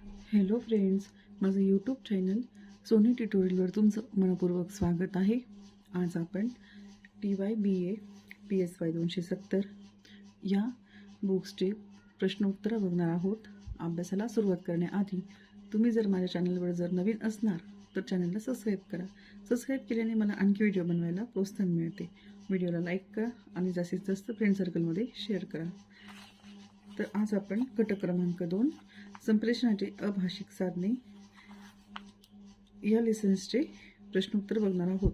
Hello friends माझं YouTube channel Soni ट्युटोरियलवर तुमचं मनपूर्वक स्वागत आहे. आज आपण T Y B A P S Y दोनशे सत्तर या बुक्सचे प्रश्नोत्तरं बघणार आहोत. अभ्यासाला सुरुवात करण्याआधी तुम्ही जर माझ्या चॅनलवर जर नवीन असणार तर चॅनलला सबस्क्राईब करा. सबस्क्राईब केल्याने मला आणखी व्हिडिओ बनवायला प्रोत्साहन मिळते. व्हिडिओला लाईक करा आणि जास्तीत जास्त फ्रेंड सर्कलमध्ये शेअर करा. तर आज आपण घटक क्रमांक दोन संप्रेषणाची अभाषिक साधने. या लेसन्सचे प्रश्नोत्तर बघणार आहोत.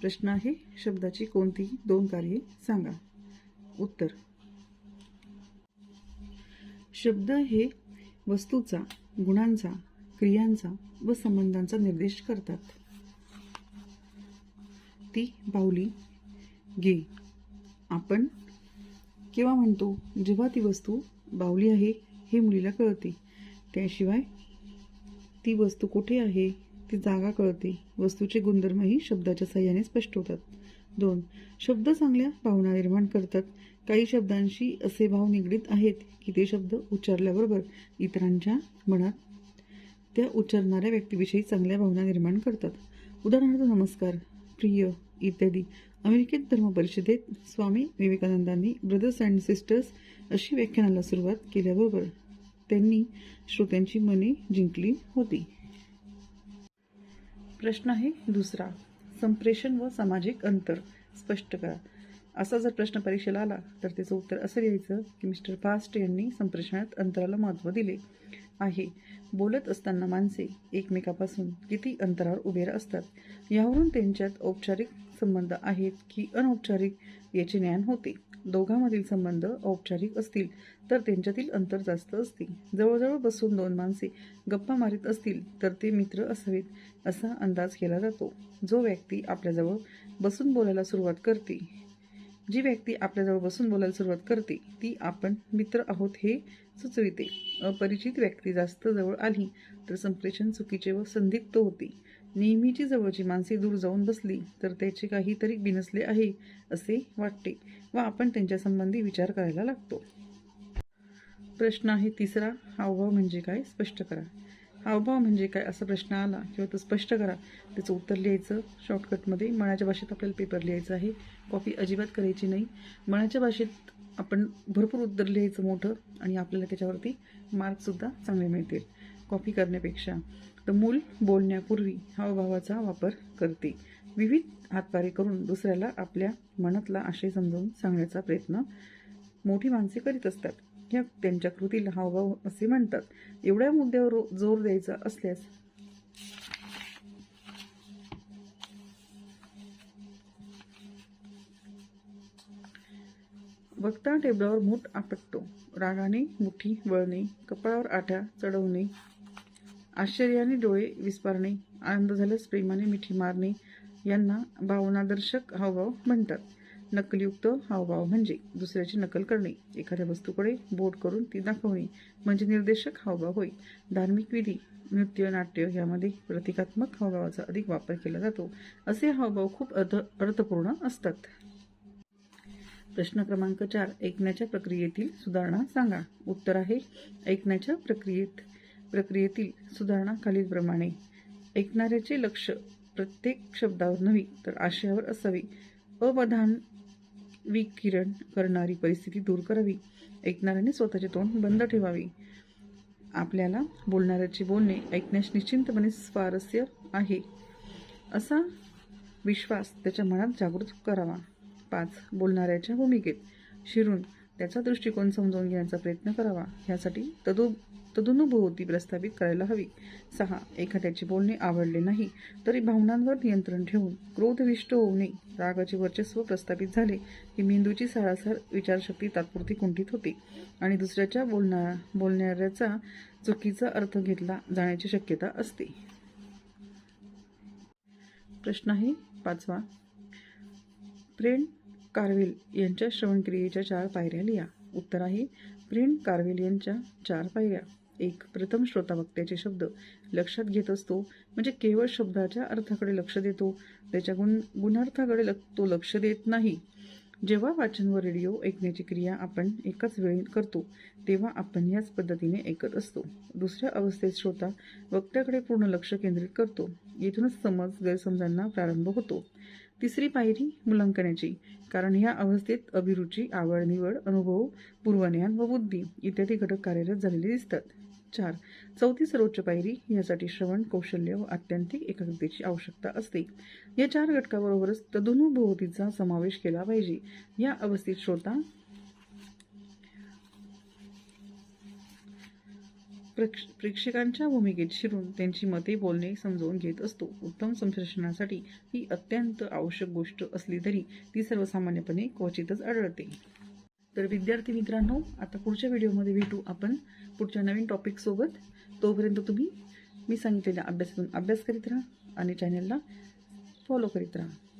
प्रश्न आहे शब्दाची कोणतीही दोन कार्ये सांगा. उत्तर. शब्द हे वस्तूचा गुणांचा क्रियांचा व संबंधांचा निर्देश करतात. ती बाहुली घे. आपण केव्हा म्हणतो जेव्हा ती वस्तू बावली आहे हे मुलीला कळते. त्याशिवाय ती वस्तू कुठे आहे ती जागा कळते. वस्तूचे गुणधर्मही शब्दाच्या सहाय्याने स्पष्ट होतात. दोन शब्द चांगल्या भावना निर्माण करतात. काही शब्दांशी असे भाव निगडीत आहेत की ते शब्द उच्चारल्याबरोबर इतरांच्या मनात त्या उच्चारणाऱ्या व्यक्तीविषयी चांगल्या भावना निर्माण करतात. उदाहरणार्थ नमस्कार प्रिय इत्यादी. अमेरिकेत धर्म परिषदेत स्वामी विवेकानंदांनी ब्रदर्स अँड सिस्टर्स अशी व्याख्यानाला सुरुवात केल्याबरोबर त्यांनी श्रोत्यांची मने जिंकली होती. प्रश्न आहे दुसरा. संप्रेषण व सामाजिक अंतर. स्पष्ट करा. असा जर प्रश्न परीक्षेला आला तर त्याचं उत्तर असं लिहायचं की मिस्टर फास्ट यांनी संप्रेषणात अंतराला महत्त्व दिले. आहे. बोलत असताना माणसे एकमेकापासून किती अंतरावर उभे असतात यावरून त्यांच्यात औपचारिक संबंध आहेत की अनौपचारिक याचे ज्ञान होते. दोघांमधील संबंध औपचारिक असतील तर त्यांच्यातील अंतर जास्त असते. जवळजवळ बसून दोन माणसे गप्पा मारीत असतील तर ते मित्र असावेत असा अंदाज केला जातो. जो व्यक्ती आपल्याजवळ बसून बोलायला सुरुवात करते जी व्यक्ती आपल्याजवळ बसून बोलायला सुरुवात करते ती आपण मित्र आहोत हे सुचविते. अपरिचित व्यक्ती जास्त जवळ आली तर संप्रेषण चुकीचे व संदिग्ध होते. नेहमीची जवळची माणसे दूर जाऊन बसली तर त्याचे काहीतरी बिनसले आहे असे वाटते व आपण त्यांच्या संबंधी विचार करायला लागतो. प्रश्न आहे तिसरा हावभाव म्हणजे काय? स्पष्ट करा. हावभाव म्हणजे काय असा प्रश्न आला किंवा तो स्पष्ट करा. त्याचं उत्तर लिहायचं. शॉर्टकटमध्ये मनाच्या भाषेत आपल्याला पेपर लिहायचं आहे. कॉपी अजिबात करायची नाही. मनाच्या भाषेत आपण भरपूर उत्तर लिहायचं मोठं आणि आपल्याला त्याच्यावरती मार्कसुद्धा चांगले मिळतील. कॉपी करण्यापेक्षा. तर मूल बोलण्यापूर्वी हावभावाचा वापर करते. विविध हातवारे करून दुसऱ्याला आपल्या मनातला आशय समजावून सांगण्याचा प्रयत्न मोठी माणसे करीत असतात. या त्यांच्या कृतीला हावभाव असे म्हणतात. एवढ्या मुद्द्यावर जोर द्यायचा असल्यास. बघता टेबलावर मूठ आपटतो. रागाने मुठी वळणे कपाळावर आठ्या चढवणे आश्चर्याने डोळे विस्पारणे आनंद झाल्यास प्रेमाने मिठी मारणे यांना भावनादर्शक हावभाव म्हणतात. नकलयुक्त हावभाव म्हणजे दुसऱ्याची नकल करणे एखाद्या वस्तूकडे बोट करून ती दाखवणे म्हणजे निर्देशक हावभाव होय. धार्मिक विधी नृत्य नाट्य यामध्ये प्रतिकात्मक हावभावाचा अधिक वापर केला जातो. असे हावभाव खूप अर्थ अर्थपूर्ण असतात. प्रश्न क्रमांक चार ऐकण्याच्या प्रक्रियेतील सुधारणा सांगा. उत्तर आहे ऐकण्याच्या प्रक्रियेत प्रक्रियेतील सुधारणा खालीलप्रमाणे. ऐकणाऱ्याचे लक्ष प्रत्येक शब्दावर नव्हे तर आशयावर असावे. अवधान विकिरण करणारी परिस्थिती दूर करावी. ऐकणाऱ्याने स्वतःचे तोंड बंद ठेवावे. आपल्याला बोलणाऱ्याचे बोलणे ऐकण्यास निश्चिंतपणे स्वारस्य आहे. असा विश्वास त्याच्या मनात जागृत करावा. पाच बोलणाऱ्याच्या भूमिकेत शिरून त्याचा दृष्टिकोन समजावून घेण्याचा प्रयत्न करावा. ह्यासाठी तदु तदनुभूती प्रस्थापित करायला हवी. सहा एखाद्याचे बोलणे आवडले नाही तरी भावनांवर नियंत्रण ठेवून क्रोधविष्ट होऊ नये. रागाचे वर्चस्व प्रस्थापित झाले की मेंदूची सारासार विचारशक्ती तात्पुरती कुंठित होती आणि दुसऱ्याच्या बोलणा बोलणाऱ्याचा चुकीचा अर्थ घेतला जाण्याची शक्यता असते. प्रश्न आहे पाचवा. प्रेम कार्वेल यांच्या श्रवणक्रियेच्या चार पायऱ्या लिहा. उत्तर आहे प्रेम कार्वेल यांच्या चार पायऱ्या. एक प्रथम श्रोता वक्त्याचे शब्द लक्षात घेत असतो. म्हणजे केवळ शब्दाच्या अर्थाकडे लक्ष देतो. त्याच्या गुण गुणार्थाकडे लक तो लक्ष देत नाही. जेव्हा वाचन व रेडिओ ऐकण्याची क्रिया आपण एकाच वेळी करतो तेव्हा आपण याच पद्धतीने ऐकत असतो. दुसऱ्या अवस्थेत श्रोता वक्त्याकडे पूर्ण लक्ष केंद्रित करतो. येथूनच समज गैरसमजांना प्रारंभ होतो. तिसरी पायरी मुलांकनाची कारण ह्या अवस्थेत अभिरुची आवड निवड अनुभव पूर्वज्ञान व बुद्धी इत्यादी घटक कार्यरत झालेले दिसतात. चार. चौथी सर्वोच्च पायरी यासाठी श्रवण कौशल्य व आत्यंतिक एकाग्रतेची आवश्यकता असते. या चार घटकाबरोबरच तदनुभवतीचा समावेश केला पाहिजे. या अवस्थेत श्रोता प्रेक्ष- प्रेक्षकांच्या भूमिकेत शिरून त्यांची मते बोलणे समजवून घेत असतो. उत्तम संप्रेषणासाठी ही अत्यंत आवश्यक गोष्ट असली तरी ती सर्वसामान्यपणे क्वचितच आढळते. तर विद्यार्थी मित्रांनो आता पुढच्या व्हिडिओमध्ये भेटू आपण. पुढच्या नवीन टॉपिकसोबत तोपर्यंत तुम्ही मी सांगितलेल्या अभ्यासातून अभ्यास करीत राहा आणि चॅनलला फॉलो करीत राहा.